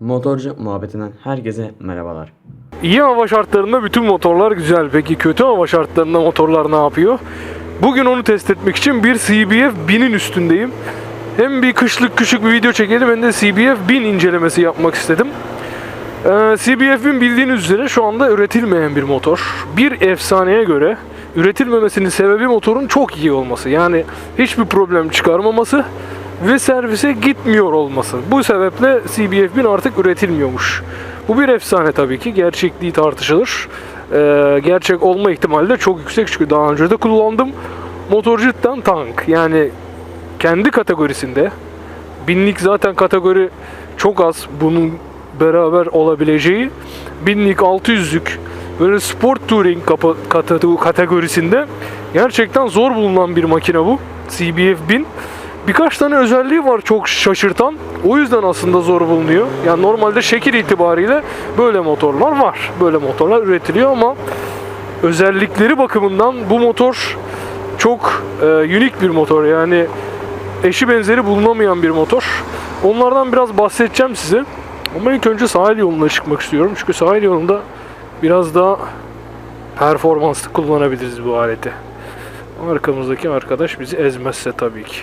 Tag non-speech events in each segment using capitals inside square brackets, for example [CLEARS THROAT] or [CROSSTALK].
Motorcu muhabbetinden herkese merhabalar. İyi hava şartlarında bütün motorlar güzel. Peki kötü hava şartlarında motorlar ne yapıyor? Bugün onu test etmek için bir CBF 1000'in üstündeyim. Hem bir kışlık küçük bir video çekelim hem de CBF 1000 incelemesi yapmak istedim. Ee, CBF 1000 bildiğiniz üzere şu anda üretilmeyen bir motor. Bir efsaneye göre üretilmemesinin sebebi motorun çok iyi olması. Yani hiçbir problem çıkarmaması ve servise gitmiyor olması. Bu sebeple CBF 1000 artık üretilmiyormuş. Bu bir efsane tabii ki. Gerçekliği tartışılır. Ee, gerçek olma ihtimali de çok yüksek çünkü daha önce de kullandım. Motor cidden tank. Yani kendi kategorisinde binlik zaten kategori çok az bunun beraber olabileceği binlik 600'lük böyle sport touring kategorisinde gerçekten zor bulunan bir makine bu CBF 1000 birkaç tane özelliği var çok şaşırtan o yüzden aslında zor bulunuyor yani normalde şekil itibariyle böyle motorlar var böyle motorlar üretiliyor ama özellikleri bakımından bu motor çok e, unik bir motor yani eşi benzeri bulunamayan bir motor. Onlardan biraz bahsedeceğim size. Ama ilk önce sahil yoluna çıkmak istiyorum. Çünkü sahil yolunda biraz daha performanslı kullanabiliriz bu aleti. Arkamızdaki arkadaş bizi ezmezse tabii ki.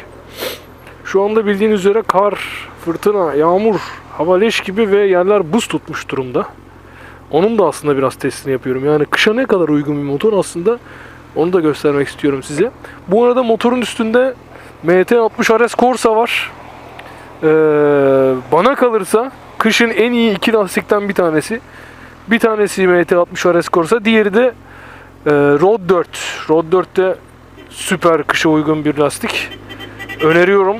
Şu anda bildiğiniz üzere kar, fırtına, yağmur, hava leş gibi ve yerler buz tutmuş durumda. Onun da aslında biraz testini yapıyorum. Yani kışa ne kadar uygun bir motor aslında onu da göstermek istiyorum size. Bu arada motorun üstünde MT-60 RS Corsa var. Ee, bana kalırsa kışın en iyi iki lastikten bir tanesi. Bir tanesi MT-60 RS Corsa, diğeri de e, Road 4. Road 4'te süper kışa uygun bir lastik. Öneriyorum.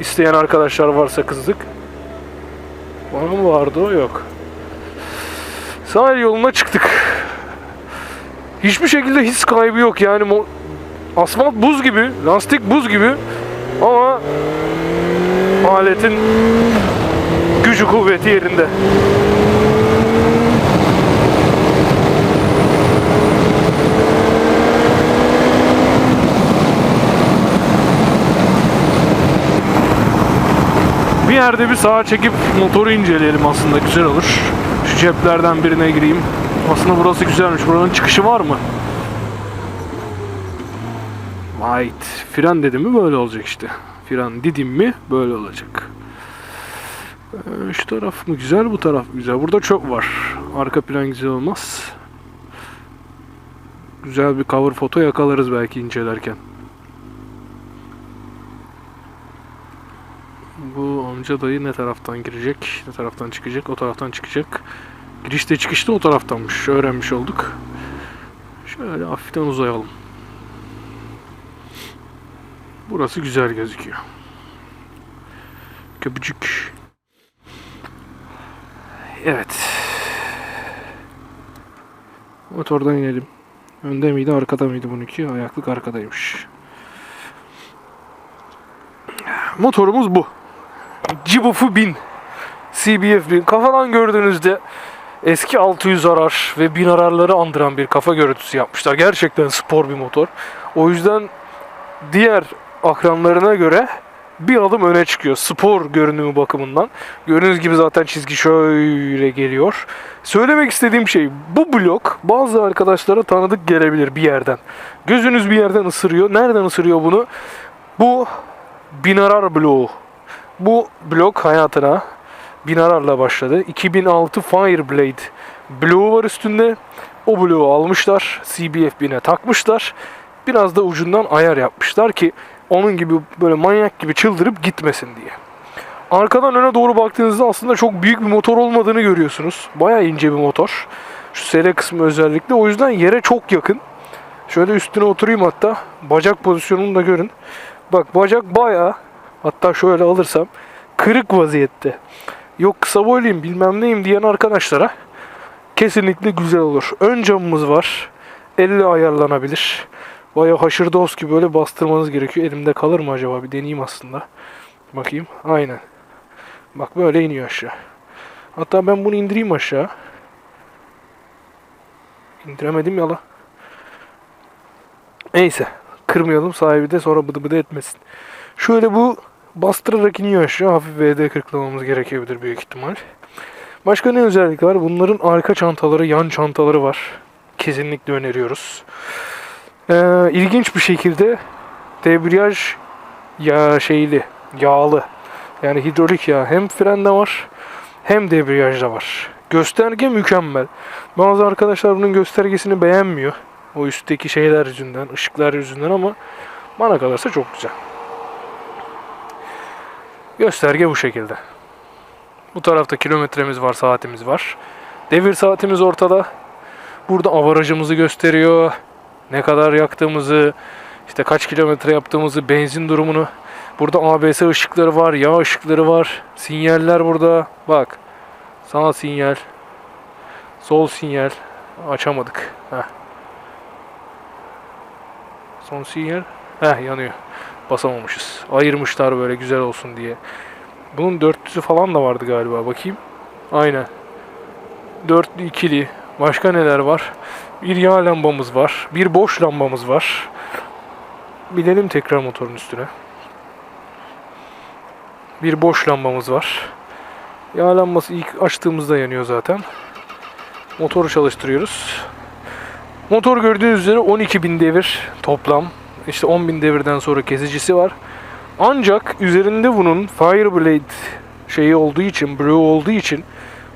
İsteyen arkadaşlar varsa kızdık. Bana mı vardı o? Yok. Sahil yoluna çıktık. Hiçbir şekilde his kaybı yok yani asfalt buz gibi, lastik buz gibi ama aletin gücü kuvveti yerinde. Yerde bir sağa çekip motoru inceleyelim aslında güzel olur. Şu ceplerden birine gireyim. Aslında burası güzelmiş. Buranın çıkışı var mı? Right. Fren dedim mi böyle olacak işte. Fren dedim mi böyle olacak. Ee, şu taraf mı güzel bu taraf mı güzel. Burada çok var. Arka plan güzel olmaz. Güzel bir cover foto yakalarız belki incelerken. Bu amca dayı ne taraftan girecek, ne taraftan çıkacak, o taraftan çıkacak. Girişte çıkışta o taraftanmış. Öğrenmiş olduk. Şöyle hafiften uzayalım. Burası güzel gözüküyor. Köpücük. Evet. Motordan inelim. Önde miydi, arkada mıydı bununki? Ayaklık arkadaymış. Motorumuz bu. Cibufu 1000. CBF 1000. Kafadan gördüğünüzde eski 600 arar ve 1000 ararları andıran bir kafa görüntüsü yapmışlar. Gerçekten spor bir motor. O yüzden diğer akranlarına göre bir adım öne çıkıyor. Spor görünümü bakımından. Gördüğünüz gibi zaten çizgi şöyle geliyor. Söylemek istediğim şey bu blok bazı arkadaşlara tanıdık gelebilir bir yerden. Gözünüz bir yerden ısırıyor. Nereden ısırıyor bunu? Bu Binarar bloğu. Bu blok hayatına Binarar'la başladı. 2006 Fireblade bloğu var üstünde. O bloğu almışlar. CBF 1000'e takmışlar. Biraz da ucundan ayar yapmışlar ki onun gibi böyle manyak gibi çıldırıp gitmesin diye. Arkadan öne doğru baktığınızda aslında çok büyük bir motor olmadığını görüyorsunuz. Bayağı ince bir motor. Şu sele kısmı özellikle. O yüzden yere çok yakın. Şöyle üstüne oturayım hatta. Bacak pozisyonunu da görün. Bak bacak bayağı hatta şöyle alırsam kırık vaziyette. Yok kısa boyluyum bilmem neyim diyen arkadaşlara kesinlikle güzel olur. Ön camımız var. Elle ayarlanabilir. Bayağı haşır dost gibi böyle bastırmanız gerekiyor. Elimde kalır mı acaba? Bir deneyeyim aslında. Bakayım. Aynen. Bak böyle iniyor aşağı. Hatta ben bunu indireyim aşağı. İndiremedim ya la. Neyse. Kırmayalım sahibi de sonra bıdı bıdı etmesin. Şöyle bu bastırarak iniyor aşağı. Hafif VD kırklamamız gerekebilir büyük ihtimal. Başka ne özellik var? Bunların arka çantaları, yan çantaları var. Kesinlikle öneriyoruz. Ee, ilginç bir şekilde debriyaj ya şeyli, yağlı. Yani hidrolik yağ hem frende var hem debriyajda var. Gösterge mükemmel. Bazı arkadaşlar bunun göstergesini beğenmiyor. O üstteki şeyler yüzünden, ışıklar yüzünden ama bana kalırsa çok güzel. Gösterge bu şekilde. Bu tarafta kilometremiz var, saatimiz var. Devir saatimiz ortada. Burada avarajımızı gösteriyor. Ne kadar yaktığımızı, işte kaç kilometre yaptığımızı, benzin durumunu. Burada ABS ışıkları var, yağ ışıkları var. Sinyaller burada. Bak. Sağ sinyal. Sol sinyal. Açamadık. Heh. Son sinyal. Heh yanıyor. Basamamışız. Ayırmışlar böyle güzel olsun diye. Bunun dörtlüsü falan da vardı galiba. Bakayım. Aynen. Dörtlü ikili. Başka neler var? Bir yağ lambamız var. Bir boş lambamız var. Binelim tekrar motorun üstüne. Bir boş lambamız var. Yağ lambası ilk açtığımızda yanıyor zaten. Motoru çalıştırıyoruz. Motor gördüğünüz üzere 12.000 devir toplam. İşte 10.000 devirden sonra kesicisi var. Ancak üzerinde bunun Fireblade şeyi olduğu için, Brew olduğu için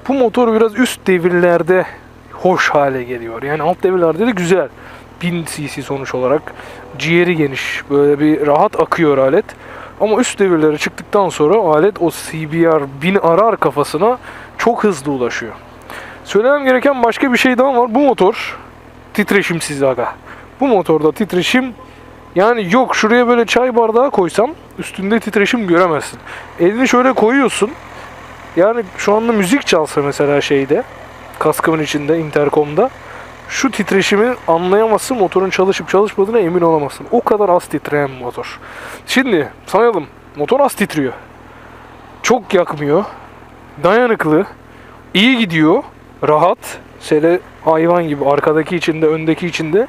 bu motor biraz üst devirlerde hoş hale geliyor. Yani alt devirlerde de güzel. 1000 cc sonuç olarak ciğeri geniş. Böyle bir rahat akıyor alet. Ama üst devirlere çıktıktan sonra alet o CBR 1000 arar kafasına çok hızlı ulaşıyor. Söylemem gereken başka bir şey daha var. Bu motor titreşimsiz aga. Bu motorda titreşim yani yok şuraya böyle çay bardağı koysam üstünde titreşim göremezsin. Elini şöyle koyuyorsun. Yani şu anda müzik çalsa mesela şeyde kaskımın içinde interkomda şu titreşimi anlayamazsın motorun çalışıp çalışmadığına emin olamazsın. O kadar az titreyen motor. Şimdi sayalım. Motor az titriyor. Çok yakmıyor. Dayanıklı. iyi gidiyor. Rahat. Sele hayvan gibi arkadaki içinde öndeki içinde.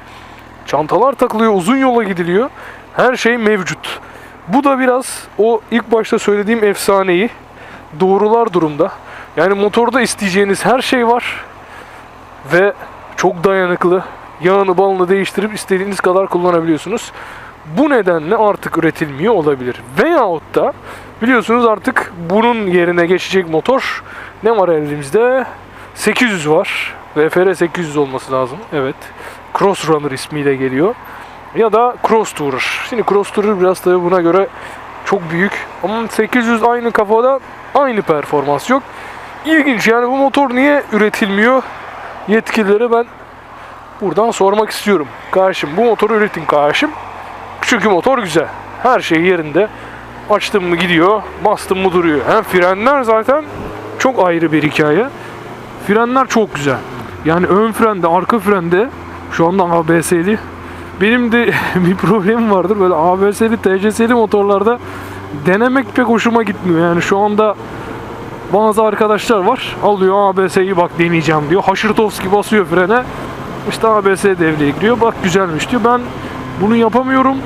Çantalar takılıyor. Uzun yola gidiliyor. Her şey mevcut. Bu da biraz o ilk başta söylediğim efsaneyi doğrular durumda. Yani motorda isteyeceğiniz her şey var ve çok dayanıklı. Yağını balını değiştirip istediğiniz kadar kullanabiliyorsunuz. Bu nedenle artık üretilmiyor olabilir. Veyahut da biliyorsunuz artık bunun yerine geçecek motor ne var elimizde? 800 var. VFR 800 olması lazım. Evet. Cross Runner ismiyle geliyor. Ya da Cross Tourer. Şimdi Cross Tourer biraz tabii buna göre çok büyük. Ama 800 aynı kafada aynı performans yok. İlginç yani bu motor niye üretilmiyor? Yetkililere ben buradan sormak istiyorum. Karşım bu motoru üretin karşım. Çünkü motor güzel. Her şey yerinde. Açtım mı gidiyor, bastım mı duruyor. Hem frenler zaten çok ayrı bir hikaye. Frenler çok güzel. Yani ön frende, arka frende şu anda ABS'li. Benim de [LAUGHS] bir problemim vardır. Böyle ABS'li, TCS'li motorlarda denemek pek hoşuma gitmiyor. Yani şu anda bazı arkadaşlar var. Alıyor ABS'yi bak deneyeceğim diyor. Haşırtovski basıyor frene. İşte ABS devreye giriyor. Bak güzelmiş diyor. Ben bunu yapamıyorum.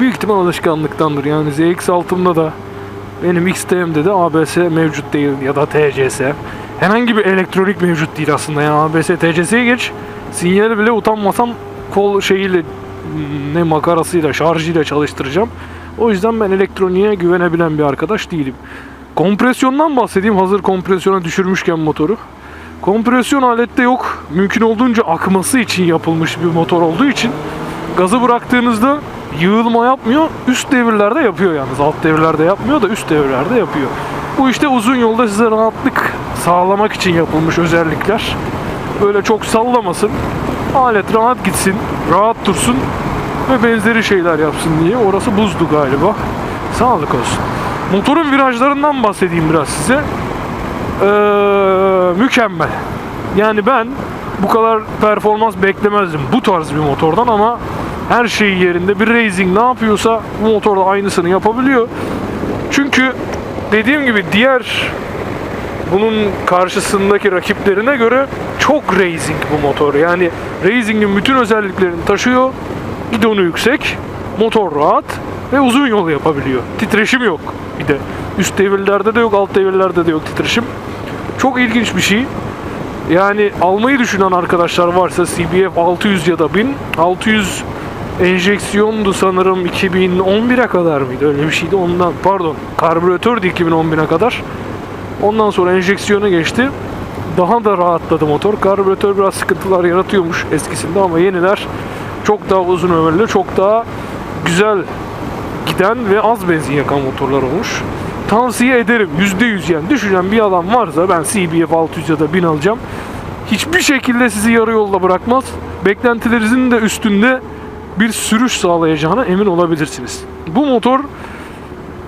Büyük ihtimal alışkanlıktandır. Yani ZX6'mda da benim XTM'de de ABS mevcut değil ya da TCS. Herhangi bir elektronik mevcut değil aslında. Yani ABS TCS'ye geç. Sinyali bile utanmasam kol şeyiyle ne makarasıyla şarjıyla çalıştıracağım. O yüzden ben elektroniğe güvenebilen bir arkadaş değilim. Kompresyondan bahsedeyim hazır kompresyona düşürmüşken motoru. Kompresyon alette yok. Mümkün olduğunca akması için yapılmış bir motor olduğu için gazı bıraktığınızda yığılma yapmıyor. Üst devirlerde yapıyor yalnız. Alt devirlerde yapmıyor da üst devirlerde yapıyor. Bu işte uzun yolda size rahatlık sağlamak için yapılmış özellikler. Böyle çok sallamasın. Alet rahat gitsin, rahat dursun ve benzeri şeyler yapsın diye. Orası buzdu galiba. Sağlık olsun. Motorun virajlarından bahsedeyim biraz size. Ee, mükemmel. Yani ben bu kadar performans beklemezdim bu tarz bir motordan ama her şey yerinde. Bir Racing ne yapıyorsa bu motorda aynısını yapabiliyor. Çünkü dediğim gibi diğer bunun karşısındaki rakiplerine göre çok racing bu motor. Yani racing'in bütün özelliklerini taşıyor. Gidonu yüksek, motor rahat ve uzun yol yapabiliyor. Titreşim yok bir de. Üst devirlerde de yok, alt devirlerde de yok titreşim. Çok ilginç bir şey. Yani almayı düşünen arkadaşlar varsa CBF 600 ya da 1000 600 enjeksiyondu sanırım 2011'e kadar mıydı öyle bir şeydi ondan pardon karbüratördü 2011'e kadar ondan sonra enjeksiyona geçti. Daha da rahatladı motor. Karbüratör biraz sıkıntılar yaratıyormuş eskisinde ama yeniler çok daha uzun ömürlü çok daha güzel giden ve az benzin yakan motorlar olmuş. Tavsiye ederim. %100 yani. Düşünen bir adam varsa ben CBF 600 ya da 1000 alacağım. Hiçbir şekilde sizi yarı yolda bırakmaz. Beklentilerinizin de üstünde bir sürüş sağlayacağına emin olabilirsiniz. Bu motor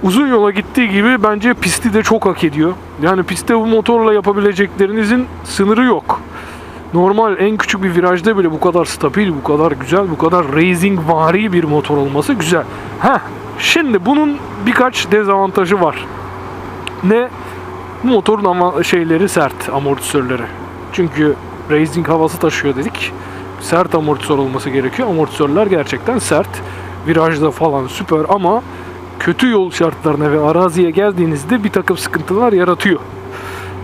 uzun yola gittiği gibi bence pisti de çok hak ediyor. Yani pistte bu motorla yapabileceklerinizin sınırı yok. Normal en küçük bir virajda bile bu kadar stabil, bu kadar güzel, bu kadar racing vari bir motor olması güzel. Heh, şimdi bunun birkaç dezavantajı var. Ne? Motorun ama şeyleri sert, amortisörleri. Çünkü racing havası taşıyor dedik sert amortisör olması gerekiyor. Amortisörler gerçekten sert. Virajda falan süper ama kötü yol şartlarına ve araziye geldiğinizde bir takım sıkıntılar yaratıyor.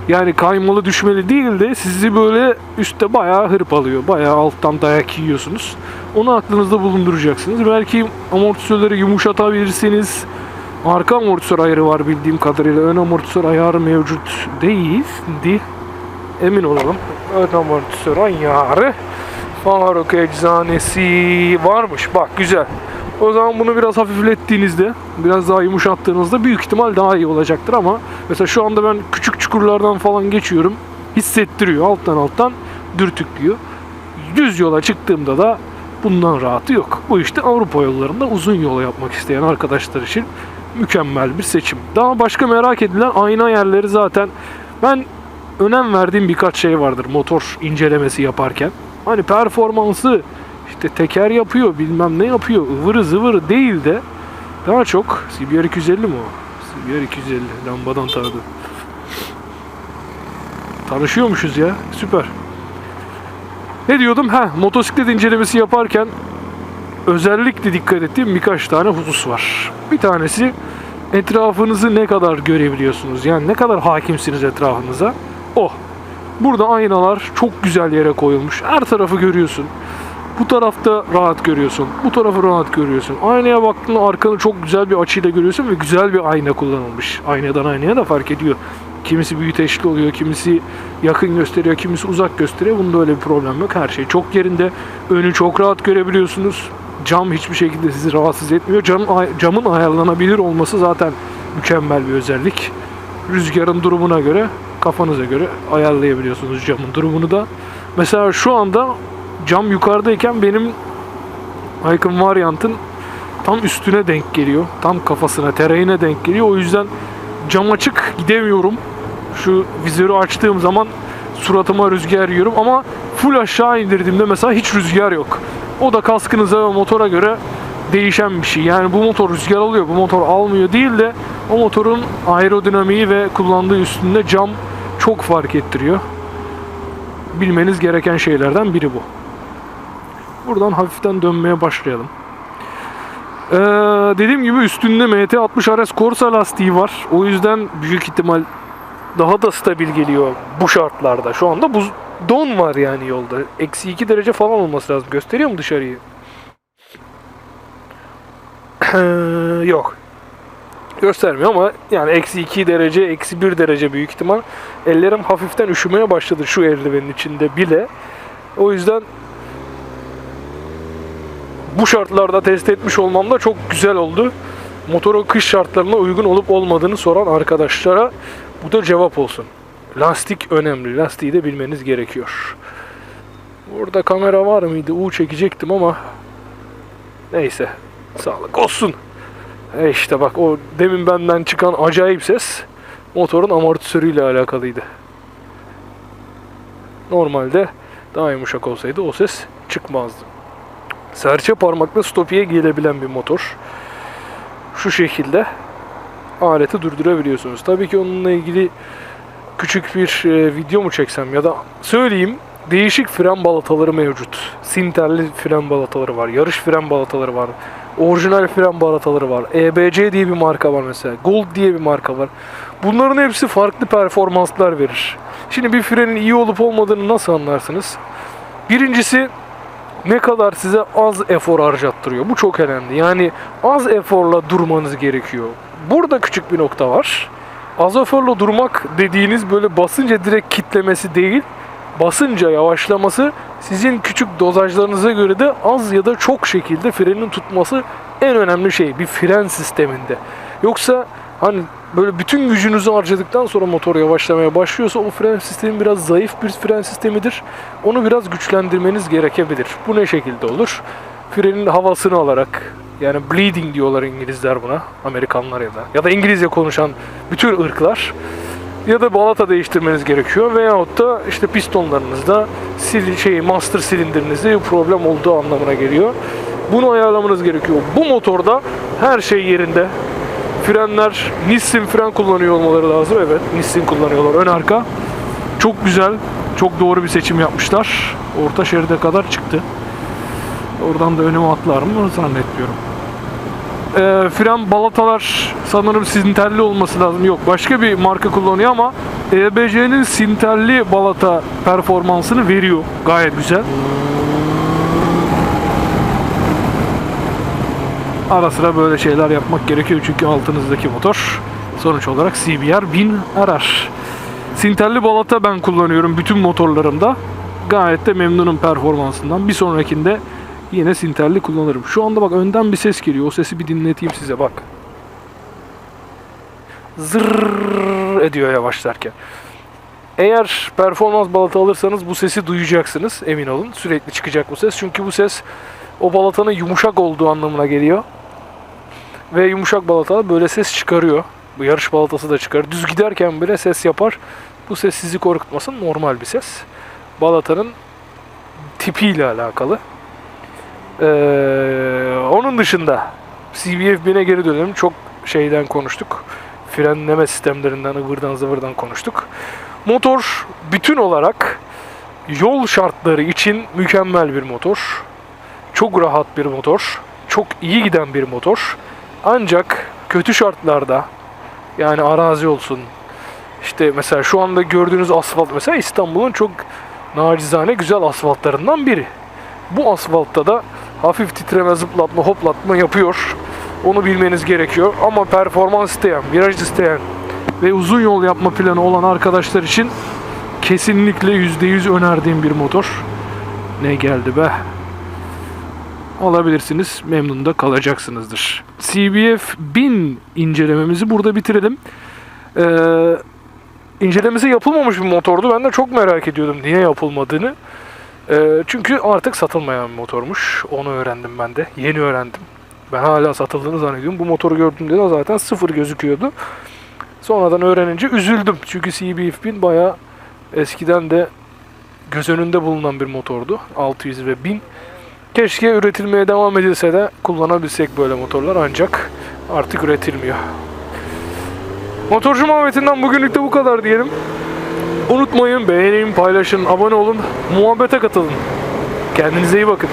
Yani kaymalı düşmeli değil de sizi böyle üstte bayağı hırpalıyor. Bayağı alttan dayak yiyorsunuz. Onu aklınızda bulunduracaksınız. Belki amortisörleri yumuşatabilirsiniz. Arka amortisör ayarı var bildiğim kadarıyla. Ön amortisör ayarı mevcut değildi. Emin olalım. Ön amortisör ayarı Faruk eczanesi varmış. Bak güzel. O zaman bunu biraz hafiflettiğinizde, biraz daha yumuşattığınızda büyük ihtimal daha iyi olacaktır ama mesela şu anda ben küçük çukurlardan falan geçiyorum. Hissettiriyor alttan alttan dürtüklüyor. Düz yola çıktığımda da bundan rahatı yok. Bu işte Avrupa yollarında uzun yola yapmak isteyen arkadaşlar için mükemmel bir seçim. Daha başka merak edilen ayna yerleri zaten ben önem verdiğim birkaç şey vardır motor incelemesi yaparken. Hani performansı işte teker yapıyor bilmem ne yapıyor ıvırı zıvırı değil de daha çok CBR 250 mi o? CBR 250 lambadan tanıdı. Tanışıyormuşuz ya süper. Ne diyordum? Ha motosiklet incelemesi yaparken özellikle dikkat ettiğim birkaç tane husus var. Bir tanesi etrafınızı ne kadar görebiliyorsunuz? Yani ne kadar hakimsiniz etrafınıza? O. Burada aynalar çok güzel yere koyulmuş. Her tarafı görüyorsun. Bu tarafta rahat görüyorsun. Bu tarafı rahat görüyorsun. Aynaya baktığında arkanı çok güzel bir açıyla görüyorsun ve güzel bir ayna kullanılmış. Aynadan aynaya da fark ediyor. Kimisi büyüteçli oluyor, kimisi yakın gösteriyor, kimisi uzak gösteriyor. Bunda öyle bir problem yok. Her şey çok yerinde. Önü çok rahat görebiliyorsunuz. Cam hiçbir şekilde sizi rahatsız etmiyor. Camın, camın ayarlanabilir olması zaten mükemmel bir özellik. Rüzgarın durumuna göre kafanıza göre ayarlayabiliyorsunuz camın durumunu da. Mesela şu anda cam yukarıdayken benim Icon Variant'ın tam üstüne denk geliyor. Tam kafasına, tereğine denk geliyor. O yüzden cam açık gidemiyorum. Şu vizörü açtığım zaman suratıma rüzgar yiyorum ama full aşağı indirdiğimde mesela hiç rüzgar yok. O da kaskınıza ve motora göre değişen bir şey. Yani bu motor rüzgar alıyor, bu motor almıyor değil de o motorun aerodinamiği ve kullandığı üstünde cam çok fark ettiriyor. Bilmeniz gereken şeylerden biri bu. Buradan hafiften dönmeye başlayalım. Ee, dediğim gibi üstünde MT60 RS Corsa lastiği var. O yüzden büyük ihtimal daha da stabil geliyor bu şartlarda. Şu anda buz don var yani yolda. Eksi 2 derece falan olması lazım. Gösteriyor mu dışarıyı? [CLEARS THROAT] Yok. Göstermiyor ama yani eksi 2 derece, eksi 1 derece büyük ihtimal. Ellerim hafiften üşümeye başladı şu eldivenin içinde bile. O yüzden bu şartlarda test etmiş olmam da çok güzel oldu. Motorun kış şartlarına uygun olup olmadığını soran arkadaşlara bu da cevap olsun. Lastik önemli. Lastiği de bilmeniz gerekiyor. Burada kamera var mıydı? U çekecektim ama neyse. Sağlık olsun. E işte bak o demin benden çıkan acayip ses motorun amortisörüyle alakalıydı. Normalde daha yumuşak olsaydı o ses çıkmazdı. Serçe parmakla stopiye gelebilen bir motor. Şu şekilde aleti durdurabiliyorsunuz. Tabii ki onunla ilgili küçük bir e, video mu çeksem ya da söyleyeyim değişik fren balataları mevcut. Sinterli fren balataları var, yarış fren balataları var, orijinal fren balataları var, EBC diye bir marka var mesela, Gold diye bir marka var. Bunların hepsi farklı performanslar verir. Şimdi bir frenin iyi olup olmadığını nasıl anlarsınız? Birincisi ne kadar size az efor harcattırıyor. Bu çok önemli. Yani az eforla durmanız gerekiyor. Burada küçük bir nokta var. Az eforla durmak dediğiniz böyle basınca direkt kitlemesi değil, basınca yavaşlaması sizin küçük dozajlarınıza göre de az ya da çok şekilde frenin tutması en önemli şey bir fren sisteminde. Yoksa hani böyle bütün gücünüzü harcadıktan sonra motor yavaşlamaya başlıyorsa o fren sistemi biraz zayıf bir fren sistemidir. Onu biraz güçlendirmeniz gerekebilir. Bu ne şekilde olur? Frenin havasını alarak yani bleeding diyorlar İngilizler buna. Amerikanlar ya da ya da İngilizce konuşan bütün ırklar ya da balata değiştirmeniz gerekiyor veyahut da işte pistonlarınızda sil şey master silindirinizde bir problem olduğu anlamına geliyor. Bunu ayarlamanız gerekiyor. Bu motorda her şey yerinde. Frenler Nissin fren kullanıyor olmaları lazım. Evet, Nissin kullanıyorlar ön arka. Çok güzel, çok doğru bir seçim yapmışlar. Orta şeride kadar çıktı. Oradan da önüme atlar mı zannetmiyorum. Ee, fren balatalar sanırım sinterli olması lazım. Yok başka bir marka kullanıyor ama EBC'nin sinterli balata performansını veriyor. Gayet güzel. Ara sıra böyle şeyler yapmak gerekiyor çünkü altınızdaki motor sonuç olarak CBR 1000 arar. Sinterli balata ben kullanıyorum bütün motorlarımda. Gayet de memnunum performansından. Bir sonrakinde yine sinterli kullanırım. Şu anda bak önden bir ses geliyor. O sesi bir dinleteyim size bak. Zırrrr ediyor yavaşlarken. Eğer performans balata alırsanız bu sesi duyacaksınız emin olun. Sürekli çıkacak bu ses. Çünkü bu ses o balatanın yumuşak olduğu anlamına geliyor. Ve yumuşak balata böyle ses çıkarıyor. Bu yarış balatası da çıkar. Düz giderken bile ses yapar. Bu ses sizi korkutmasın. Normal bir ses. Balatanın tipiyle alakalı. Ee, onun dışında CBF 1000'e geri dönelim. Çok şeyden konuştuk. Frenleme sistemlerinden, ıvırdan zıvırdan konuştuk. Motor bütün olarak yol şartları için mükemmel bir motor. Çok rahat bir motor. Çok iyi giden bir motor. Ancak kötü şartlarda yani arazi olsun işte mesela şu anda gördüğünüz asfalt mesela İstanbul'un çok nacizane güzel asfaltlarından biri. Bu asfaltta da hafif titreme, zıplatma, hoplatma yapıyor. Onu bilmeniz gerekiyor. Ama performans isteyen, viraj isteyen ve uzun yol yapma planı olan arkadaşlar için kesinlikle %100 önerdiğim bir motor. Ne geldi be? Alabilirsiniz. Memnun da kalacaksınızdır. CBF 1000 incelememizi burada bitirelim. Ee, incelemesi yapılmamış bir motordu. Ben de çok merak ediyordum niye yapılmadığını. Ee, çünkü artık satılmayan bir motormuş. Onu öğrendim ben de. Yeni öğrendim. Ben hala satıldığını zannediyorum. Bu motoru gördüğümde de zaten sıfır gözüküyordu. Sonradan öğrenince üzüldüm. Çünkü CBF 1000 bayağı eskiden de göz önünde bulunan bir motordu. 600 ve 1000. Keşke üretilmeye devam edilse de kullanabilsek böyle motorlar ancak artık üretilmiyor. Motorcu muhabbetinden bugünlük de bu kadar diyelim. Unutmayın beğenin, paylaşın, abone olun, muhabbete katılın. Kendinize iyi bakın.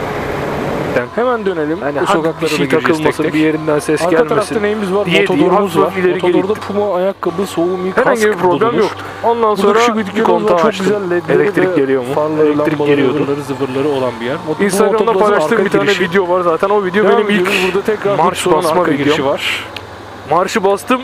Hemen dönelim. Yani hangi sokaklara bir şey takılmasın, takılmasın, bir yerinden ses Arka tarafta gelmesin. neyimiz var? diye hafif var. gelip- Puma ayakkabı, soğumi, kask Herhangi bir problem bulunur. yok. Ondan sonra bir kontağı açtım. Elektrik geliyor mu? Farları, Elektrik geliyordu. ıvırları, zıvırları olan bir yer. Bu Instagram'da paylaştığım arka bir tane girişi. video var zaten. O video Devam benim ilk burada tekrar marş basma arka videom. var. marşı bastım.